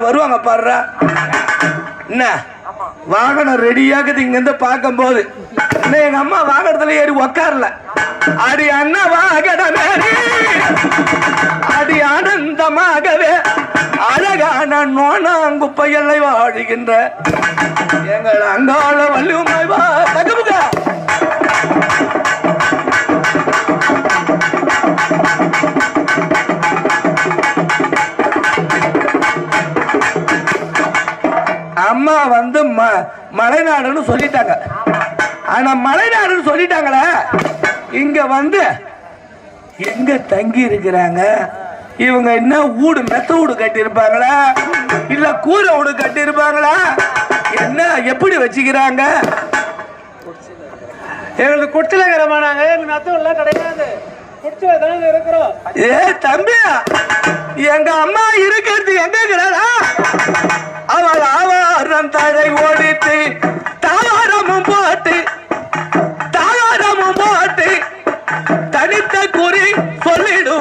வருவாங்க பாடுறா என்ன? வாகனம் ரெடியாகுது இங்க இருந்து பார்க்கும்போது. இன்னும் எங்க அம்மா வாகனத்துல ஏறி உக்காரல. அடி அண்ணா வாகனமே அடி ஆனந்தமாகவே அழகான நோனாங்குப்பையல்லை வாழுகின்ற எங்கள் அங்காள வள்ளுமை வா அம்மா வந்து ம மலைநாடுன்னு சொல்லிட்டாங்க. ஆனா மலைநாடுன்னு சொல்லிட்டாங்களே. இங்க வந்து எங்க தங்கி இருக்கிறாங்க? இவங்க என்ன வீடு மெத்த வீடு கட்டி இருப்பாங்களா இல்ல கூரை வீடு கட்டி இருப்பாங்களா என்ன எப்படி வச்சுக்கிறாங்க? எங்களுக்கு குடிச்சலகரமானாங்க எங்களுக்கு நத்தம் எல்லாம் கிடையாது. இருக்கிறோம். ஏ தம்பி எங்க அம்மா தரை ஓடித்து தாவாரமும் போட்டு தாவாரமும் போட்டு தனித்த குறி சொல்லிடும்.